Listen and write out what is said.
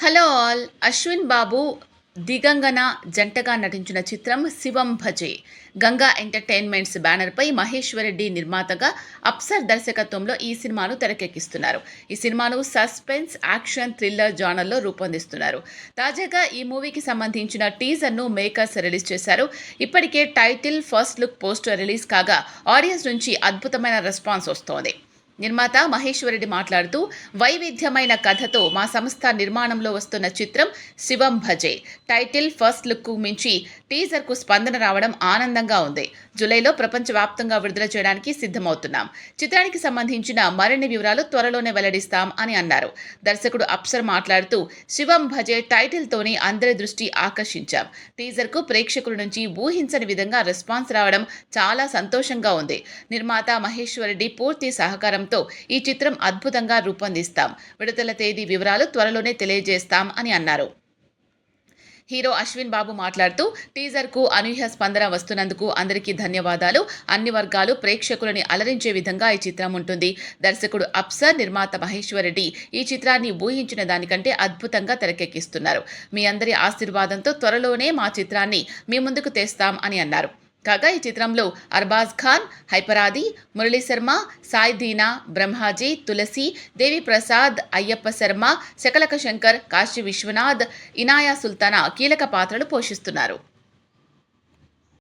Hello all. Ashwin Babu Digangana జంటగా నటించిన చిత్రం శివం భజే. గంగా ఎంటర్టైన్మెంట్స్ బ్యానర్పై మహేశ్వరరెడ్డి నిర్మాతగా అప్సర్ దర్శకత్వంలో ఈ సినిమాను తెరకెక్కిస్తున్నారు. ఈ సినిమాను సస్పెన్స్ యాక్షన్ థ్రిల్లర్ జానర్లో రూపొందిస్తున్నారు. తాజాగా ఈ మూవీకి సంబంధించిన టీజర్ను మేకర్స్ రిలీజ్ చేశారు. ఇప్పటికే title first look poster release కాగా ఆడియన్స్ నుంచి అద్భుతమైన రెస్పాన్స్ వస్తోంది. నిర్మాత మహేశ్వరుడి మాట్లాడుతూ వైవిధ్యమైన కథతో మా సంస్థ నిర్మాణంలో వస్తున్న చిత్రం శివం భజే. టైటిల్ ఫస్ట్ లుక్కు మించి టీజర్కు స్పందన రావడం ఆనందంగా ఉంది. జూలైలో ప్రపంచవ్యాప్తంగా విడుదల చేయడానికి సిద్ధమవుతున్నాం. చిత్రానికి సంబంధించిన మరిన్ని వివరాలు త్వరలోనే వెల్లడిస్తాం అని అన్నారు. దర్శకుడు అప్సర్ మాట్లాడుతూ శివం భజే టైటిల్తోనే అందరి దృష్టి ఆకర్షించాం. టీజర్కు ప్రేక్షకుల నుంచి ఊహించని విధంగా రెస్పాన్స్ రావడం చాలా సంతోషంగా ఉంది. నిర్మాత మహేశ్వరరెడ్డి పూర్తి సహకారం సహకారంతో ఈ చిత్రం అద్భుతంగా రూపొందిస్తాం. విడుదల తేదీ వివరాలు త్వరలోనే తెలియజేస్తాం అని అన్నారు. హీరో అశ్విన్ బాబు మాట్లాడుతూ టీజర్కు అనూహ్య స్పందన వస్తున్నందుకు అందరికీ ధన్యవాదాలు. అన్ని వర్గాలు ప్రేక్షకులని అలరించే విధంగా ఈ చిత్రం ఉంటుంది. దర్శకుడు అప్సర్ నిర్మాత మహేశ్వరరెడ్డి ఈ చిత్రాన్ని ఊహించిన దానికంటే అద్భుతంగా తెరకెక్కిస్తున్నారు. మీ అందరి ఆశీర్వాదంతో త్వరలోనే మా చిత్రాన్ని మీ ముందుకు తెస్తాం అని అన్నారు. కాగా ఈ చిత్రంలో అర్బాజ్ ఖాన్ హైపరాది మురళీ శర్మ సాయి దీనా బ్రహ్మాజీ తులసి దేవి ప్రసాద్ అయ్యప్ప శర్మ శకలక శంకర్ కాశీ విశ్వనాథ్ ఇనాయా సుల్తానా కీలక పాత్రలు పోషిస్తున్నారు.